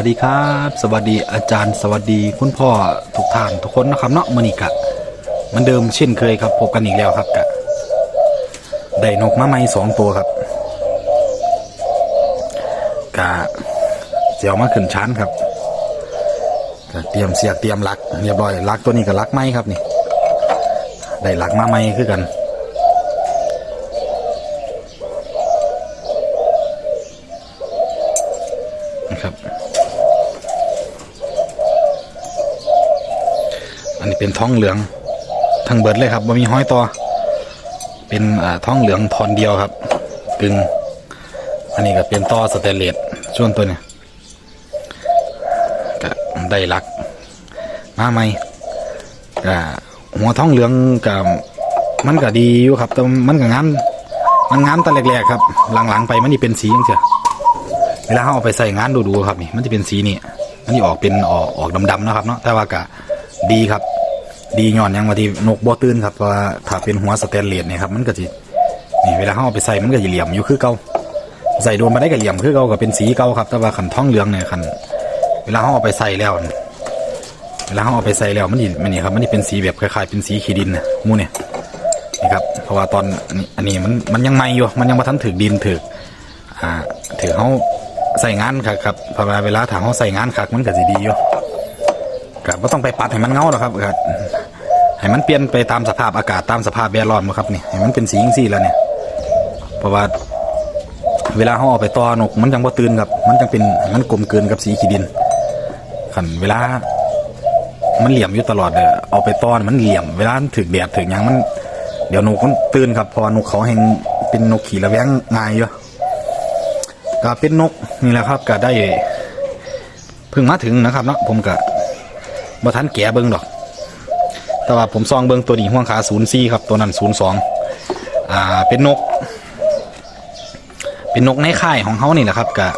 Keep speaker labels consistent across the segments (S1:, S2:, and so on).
S1: สวัสดีครับ สวัสดีอาจารย์สวัสดีคุณพ่อทุกท่านทุกคนนะครับเนาะมันอีกอะมันเดิมเช่นเคยครับพบกันอีกแล้วครับกะได้นกมาใหม่สองตัวครับกะเสียวมาขึ้นชั้นครับกะเตรียมเสียกเตรียมลักเรียบร้อยลักตัวนี้ก็ลักไม้ครับนี่ได้ลักมาใหม่คือกัน นะครับ อันนี้ เป็นท้องเหลืองทั้งเบิดเลยครับว่ามีห้อยต่อ เป็นอ่าท้องเหลืองทอนเดียวครับกึ่งอันนี้ก็เป็นต่อสเตเลสส่วนตัวเนี่ยก็ได้หลัก มาไหมก็หัวท้องเหลืองกับมันก็ดีอยู่ครับ แต่มันก็งามมันงามแต่แรกๆครับ หลังๆไปมันนี่เป็นสียังเสียเวลาเขาเอาไปใส่งานดูๆครับนี่ มันจะเป็นสีนี่ มันจะออกเป็นออกออกดำๆนะครับเนาะแต่ว่ากะดีครับ ดีย้อนยังมาที่นกบ่ตื่นครับเพราะว่าถ้าเป็นหัวสแตนเลสเนี่ยครับมันก็จะนี่เวลาเขาเอาไปใส่มันก็จะเหลี่ยมอยู่คือเก่าใส่โดนมาได้ก็เหลี่ยมคือเก่าก็เป็นสีเก่าครับ แต่ว่าขันท้องเหลืองเนี่ยขันเวลาเขาเอาไปใส่แล้วเวลาเขาเอาไปใส่แล้วมันนี่มันนี่ครับมันนี่เป็นสีแบบคล้ายๆเป็นสีขีดินนะมูเนี่ยนี่ครับเพราะว่าตอนอันนี้มันมันยังใหม่อยู่มันยังมาทันถึกดินถึกอ่าถือเขาใส่งานครับครับพอเวลาถามเขาใส่งานครับมันก็สิดีอยู่ ก็บ่ต้องไปปัดให้มันเงาหรอกครับครับให้มันเปลี่ยนไปตามสภาพอากาศตามสภาพแวดล้อมครับนี่ให้มันเป็นสีจังซี่แล้วเนี่ยเพราะว่าเวลาเขาเอาไปต่อนกมันจังบ่ตื่นครับ มันจังเป็นมันกลมเกลืนกับสีขี้ดินขันเวลา มันเหลี่ยมอยู่ตลอดเลยเอาไปต้อนมันเหลี่ยมเวลาถึกแดดถึกยังมัน เดี๋ยวนกมันตื่นครับ พอนกเขาแหงเป็นนกขี่ระแวงง่ายอยู่ก็เป็นนกนี่แหละครับก็ได้เพิ่งมาถึงนะครับเนาะผมก็ บ่ทันแก่เบิ้งดอก แต่ว่าผมซองเบิ้งตัวนี้ห่วงขาศูนย์สี่ครับตัวนั้นศูนย์สองอ่าเป็นนก เป็นนกในค่ายของเขานี่แหละครับก็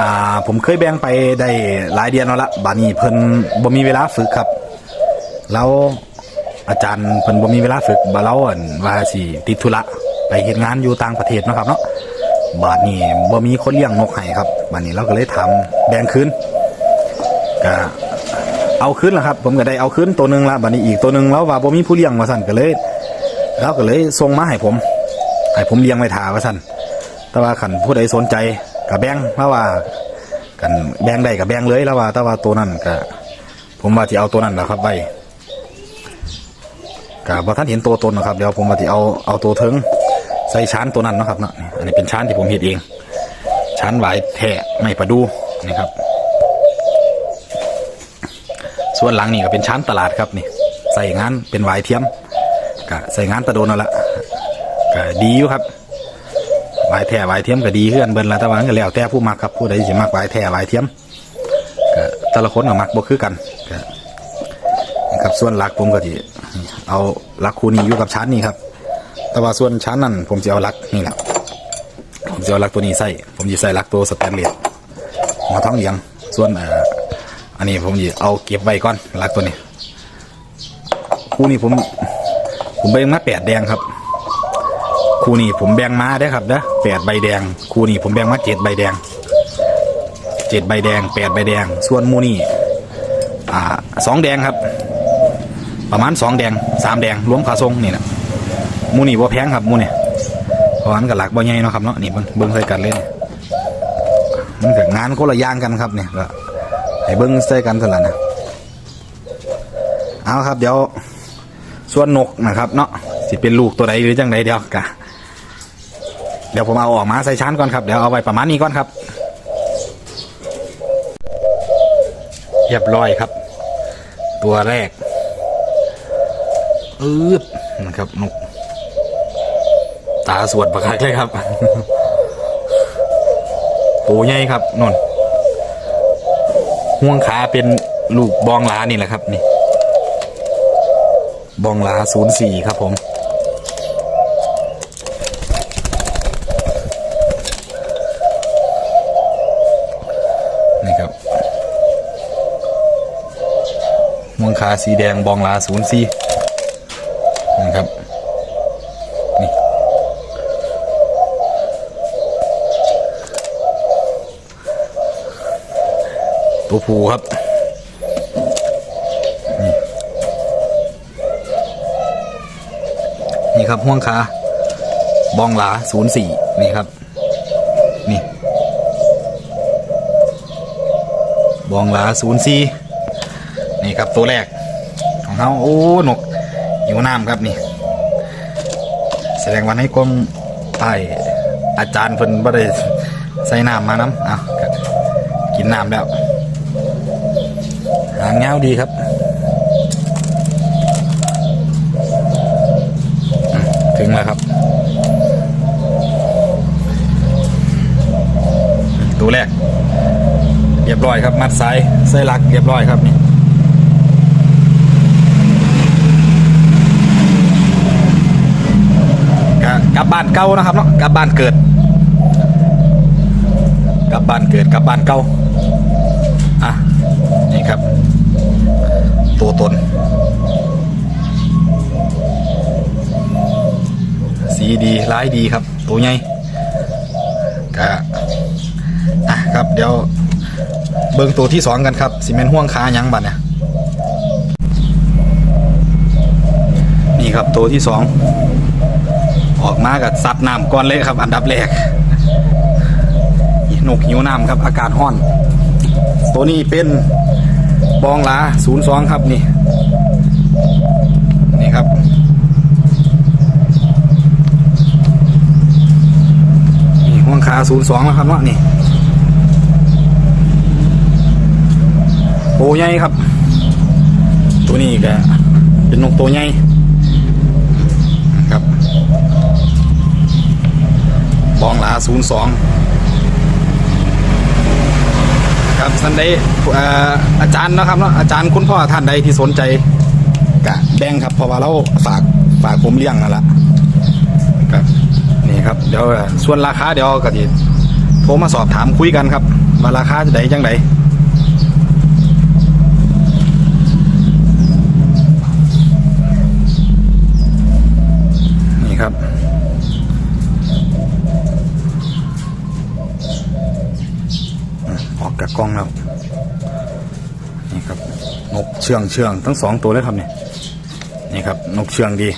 S1: อ่าผมเคยแบ่งไปได้หลายเดือนแล้วละบานี้เพิ่นบ่มีเวลาฝึกครับ แล้วอาจารย์เพิ่นบ่มีเวลาฝึกบาเล่าอั่นว่าสิติดธุระไปเฮ็ดงานอยู่ต่างประเทศนะครับเนาะบาทนี้บ่มีคนเลี้ยงนกให้ครับบาทนี้เราก็เลยทำแบ่งคืนก็ เอาคืนแล้วครับ ผมก็ได้เอาคืนตัวหนึ่งละบาทนี้อีกตัวหนึ่งแล้วว่าบ่มีผู้เลี้ยงว่าสั่นก็เลยเราก็เลยส่งมาให้ผมให้ผมเลี้ยงไว้ถาว่าสั่นแต่ว่าขันผู้ใดสนใจก็แบงแล้วว่ากันแบงได้ก็แบงเลยแล้วว่า แต่ว่าตัวนั้นก็ผมว่าที่เอาตัวนั้นนะครับไว้ก็บ่ท่านเห็นตัวตนนะครับเดี๋ยวผมว่าที่เอาเอาตัวถึงใส่ชั้นตัวนั้นนะครับเนาะนี่อันนี้เป็นชั้นที่ผมเห็ดเองชั้นหวแท่ไม่ประดูนี่ครับ ส่วนหลังนี่ก็เป็นชั้นตลาดครับนี่ใส่งานเป็นวายเทียมก็ใส่งานตะโดนนั่นละก็ดีอยู่ครับวายแท่หวายเทียมก็ดีขึ้นเบิ้ลละแต่ว่าก็แล้วแต่ผู้มักครับผู้ใดสิมักวายแท่หวายเทียมก็แต่ละคนก็มักบ่คือกันก็นะครับส่วนหลักผมก็ที่เอาหลักคูนี้อยู่กับชั้นนี่ครับ แต่ว่าส่วนชั้นนั้นผมจะเอาลักนี่แหละผมจะเอาลักตัวนี้ใส่ผมจะใส่ลักตัวสแตนเลสหัวท้องเหลียงส่วนเอ่อ อันนี้ผมจะเอาเก็บไว้ก่อนลักตัวนี้คู่นี้ผม ผมแบ่งมาแปดแดงครับ คู่นี้ผมแบ่งมาได้ครับนะแปดใบแดง คู่นี้ผมแบ่งมาเจ็ดใบแดงเจ็ดใบแดงแปดใบแดง ส่วนมูนี่อ่าสองแดงครับ ประมาณสองแดงสามแดงรวมขาทรงนี่แหละมูนี่บ่แพงครับมูนี่เพราะงั้นก็หลักบ่ใหญ่เนาะครับเนาะนี่เบิ่งเบิ่งใส่กันเลยนี่มันก็งานคนละย่างกันครับเนี่ยก็ ให้เบิ่งใส่กันเท่านั้นนะเอาครับเดี๋ยวส่วนนกนะครับ เนาะสิเป็นลูกตัวใดหรือจังใดเดี๋ยวกะเดี๋ยวผมเอาออกมาใส่ชั้นก่อนครับเดี๋ยวเอาไว้ประมาณนี้ก่อนครับเรียบร้อยครับ ตัวแรกอืดนะครับนกตาสวดประคักเลยครับ ปูใหญ่ครับนน ห่วงขาเป็นลูกบองหลานี่แหละครับนี่ บองหลาศูนย์สี่ครับผมนี่ครับห่วงขาสีแดงบองหลาศูนย์สี่นะครับ ตัวผูครับนี่ครับห่วงขาบองหลาศูนย์สี่นี่ครับ นี่ บองหลาศูนย์สี่นี่ครับตัวแรก ของเขาโอ้หนกหิวน้ำครับนี่ แสดงวันให้กรมไต่อาจารย์เพิ่นบ่ได้ใส่น้ำมาน้ำอาก็กินน้ำแล้ว หางเงาดีครับถึงแล้วครับตัวแรกเรียบร้อยครับ มัดสายใส่หลักเรียบร้อยครับนี่กะกลับบ้านเก่านะครับเนาะกลับบ้านเกิดกลับบ้านเกิดกลับบ้านเก่าอะนี่ครับ ตัวตน สีดีร้ายดีครับ ตัวใหญ่กะอะครับเดี๋ยวเบิ่งตัวที่สองกันครับซีเมนห่วงขายังบัดเนี่ยนี่ครับตัวที่สองออกมากับสัตว์น้ำก่อนเลยครับ อันดับแรกนกหิวน้ำครับ อากาศห้อน ตัวนี้เป็น บองหลาศูนย์สองครับนี่นี่ครับนี่ห่วงขาศูนย์สองแล้วครับเนาะนี่โตใหญ่ครับ ตัวนี้ก็เป็นนกตัวใหญ่ครับบองหลาศูนย์สอง ครับสันใดเอ่ออาจารย์นะครับเนาะอาจารย์คุณพ่อท่านใดที่สนใจกะแบ่งครับเพราะว่าเราฝากฝากผมเลี้ยงนั่นแหละครับนี่ครับเดี๋ยวส่วนราคาเดี๋ยวก็จะโทรมาสอบถามคุยกันครับว่าราคาจะไดจังไดนี่ครับ ออก จากกล้องแล้วนี่ครับนกเชื่องเชื่องทั้งสองตัวเลยครับเนี่ยนี่ครับ นกเชื่องดี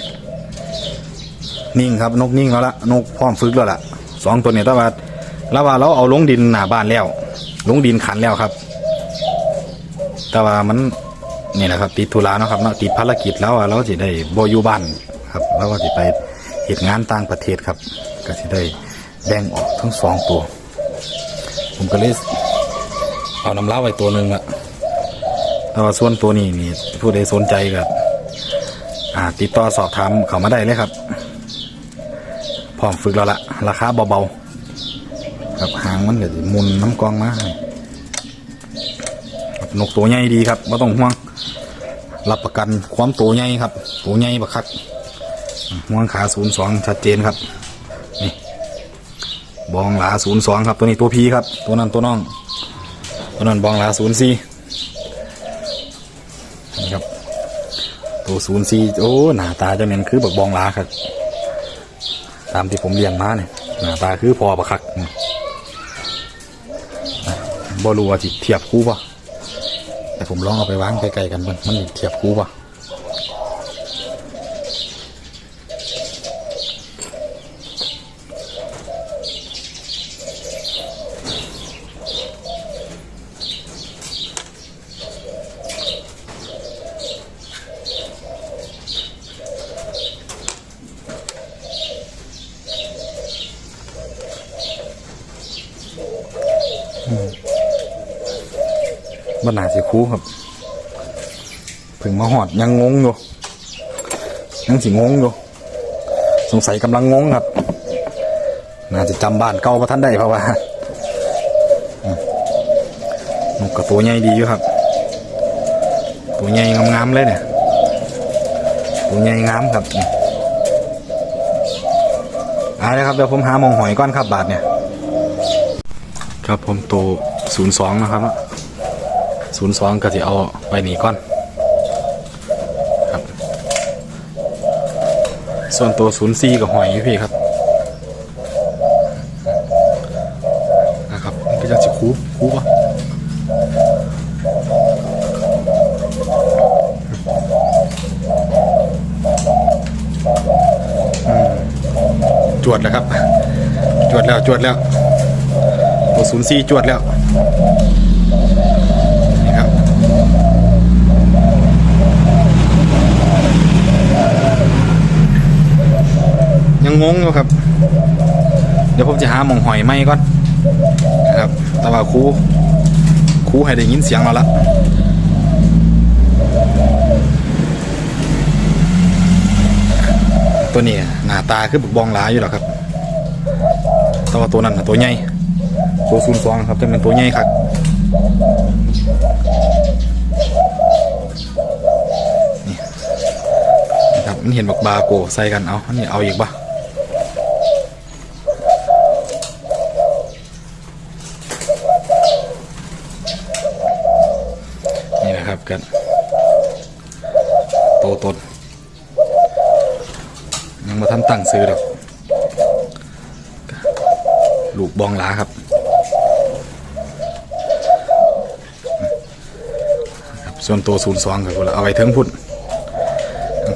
S1: นิ่งครับนกนิ่งแล้วละนกพร้อมฝึกแล้วล่ะสองตัวเนี่ยแต่ว่าแล้วว่าเราเอาลงดินหน้าบ้านแล้ว ลงดินขันแล้วครับ แต่ว่ามันนี่แหละครับ ติดธุระนะครับเนาะติดภารกิจแล้วอะเราจะได้บอยู่บ้านครับแล้วก็จะไปเหตุงานต่างประเทศครับ ก็จะได้แบ่งออกทั้งสองตัว ผมก็เลย เอาน้ำเล้าไว้ตัวหนึ่งละแต่ว่าส่วนตัวนี้นี่ผู้ใดสนใจก็อ่า ติดต่อสอบถามเขามาได้เลยครับ พร้อมฝึกแล้วละราคาเบาๆครับหางมันก็สิหมุนน้ำกองมาให้นกตัวใหญ่ดีครับไม่ต้องห่วงรับประกันความตัวใหญ่ครับตัวใหญ่บักคักห่วงขาศูนย์สองชัดเจนครับนี่บองหลาศูนย์สองครับตัวนี้ตัวพีครับ ตัวนั้นตัวน้อง ตัวนั้นบองลาศูนย์สี่นี่ครับ ตัวศูนย์สี่โอ้หน้าตาจะเนี่ยคือบักบองลาครับ ตามที่ผมเลี้ยงมาเนี่ยหน้าตาคือพอประคักบอะบ่รู้ว่าจิเทียบคู่ป่ะแต่ผมลองเอาไปวางใกล้ๆกันมันมันเทียบคู่ป่ะ มันน่าสิคู่ครับเพิ่งมาหอดยังงงอยู่ยังสิงงอยู่สงสัยกำลังงงครับ น่าจะจำบ้านเก่าพระท่านได้เพราะว่ามนกกับตัวใหญ่ดีอยู่ครับ ตัวใหญ่งามๆเลยเนี่ยตัวใหญ่งามครับเอาลยครับเดี๋ยวผมหามองหอยก้อนครับบาทเนี่ย ครับผมตัวศูนย์สองนะครับ ศูย์สองก็จะเอาไว้นี่ก่อนครับส่วนตัวศูนย์สี่ก็หอยอยพี่ครับนะครับพี่จะจะคูคูปะจวดแล้วครับ จวดแล้วจวดแล้วตัวศูนย์สี่จวดแล้ว ยังงงอยู่ครับ เดี๋ยวผมจะหาหมองหอยไหมก่อนนะครับ แต่ว่าครูครูให้ได้ยินเสียงเราละตัวนี้หน้าตาคือบึกบองหลาอยู่หรอกครับ แต่ว่าตัวนั้นตัวใหญ่ตัวศูนย์สองครับจะเป็นตัวใหญ่ครับนี่นะครับมันเห็นบักบาโกใส่กันเอาอันนี้เอาอีกปะนี่นะครับกันโตตนยังมาทัน ตั้งซื้อดอกลูกบองหลาครับส่วนตัวศูนย์สองกับเอาไว้เทิงพุ่น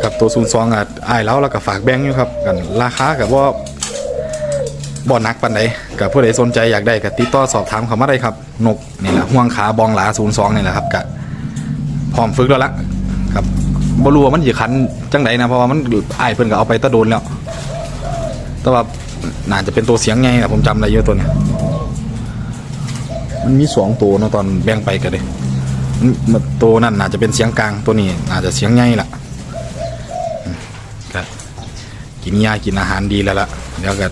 S1: ครับตัวศูนย์สองอะอายแล้วแล้วก็ฝากแบงค์อยู่ครับกันราคากับว่าบ่อนักปันใดกับผู้ใดสนใจอยากได้ก็ติดต่อสอบถามเขามาได้ครับ นกนี่แหละห่วงขาบองหลาศูนย์สองนี่แหละครับกะพร้อมฝึกแล้วละครับบรัวมันจะคันจังไดนะเพราะว่ามันอายเพิ่นก็เอาไปตะโดนแล้ว แต่ว่าน่าจะเป็นตัวเสียงไงนะผมจำอะได้เยอะตัวเนี้ยมันมีสองตัวเนาะตอนแบ่งไปกันเลยมันตัวนั่นน่าจะเป็นเสียงกลางตัวนี้อาจจะเสียงไงล่ะก็กินยากินอาหารดีแล้วล่ะเดี๋ยวก็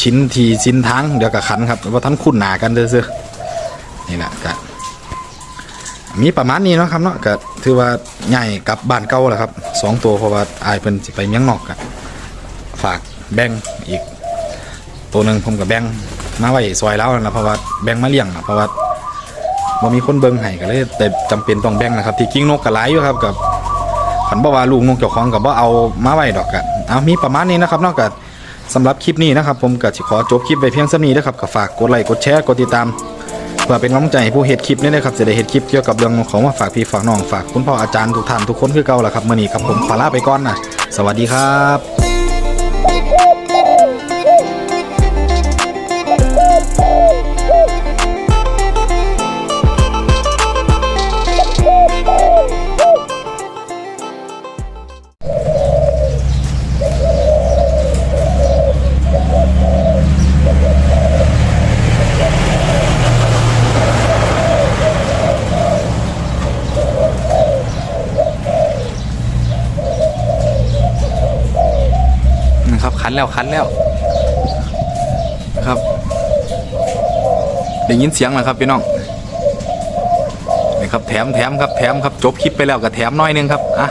S1: ชิ้นทีชิ้นทั้งเดี๋ยวก็ขันครับเพราะท่านคุ้นหนากันเด้อเสือนี่แหละก็มีประมาณนี้เนาะครับเนาะก็ถือว่าใหญ่กับบ้านเก่าแหละครับสองตัวเพราะว่าอายเป็นไปเมียงนอกอะฝาก แบ่งอีก ตัวหนึ่งผมกับแบ่งมาไว้ซอยแล้วนะเพราะว่าแบ่งมาเลี้ยงนะเพราะว่าบ่มีคนเบิ่งให้ก็เลยแต่จำเป็นต้องแบ่งนะครับ ที่กิ้งนกก็หลายอยู่ครับกับขันบ่ว่าลูกนกเจ้าของกับบ่เอามาไว้ดอกกันเอามีประมาณนี้นะครับนอกจากสำหรับคลิปนี้นะครับ ผมก็ขอจบคลิปไปเพียงเท่านี้นะครับก็ฝากกดไลค์กดแชร์กดติดตามเพื่อเป็นกำลังใจให้ผู้เฮ็ดคลิปนี้นะครับจะได้เฮ็ดคลิปเกี่ยวกับเรื่องของมาฝากพี่ฝากน้องฝากคุณพ่ออาจารย์ทุกท่านทุกคนคือเก่าละครับมื้อนี้ครับผมขอลาไปก่อนนะสวัสดีครับ คันแล้วคันแล้วครับได้ยินเสียงไหมครับพี่น้องนี่ครับแถมแถมครับแถมครับจบคลิปไปแล้วก็แถมน้อยนึงครับอะ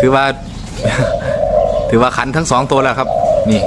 S1: ถือว่า ถือว่าขันทั้งสองตัวแล้วครับ นี่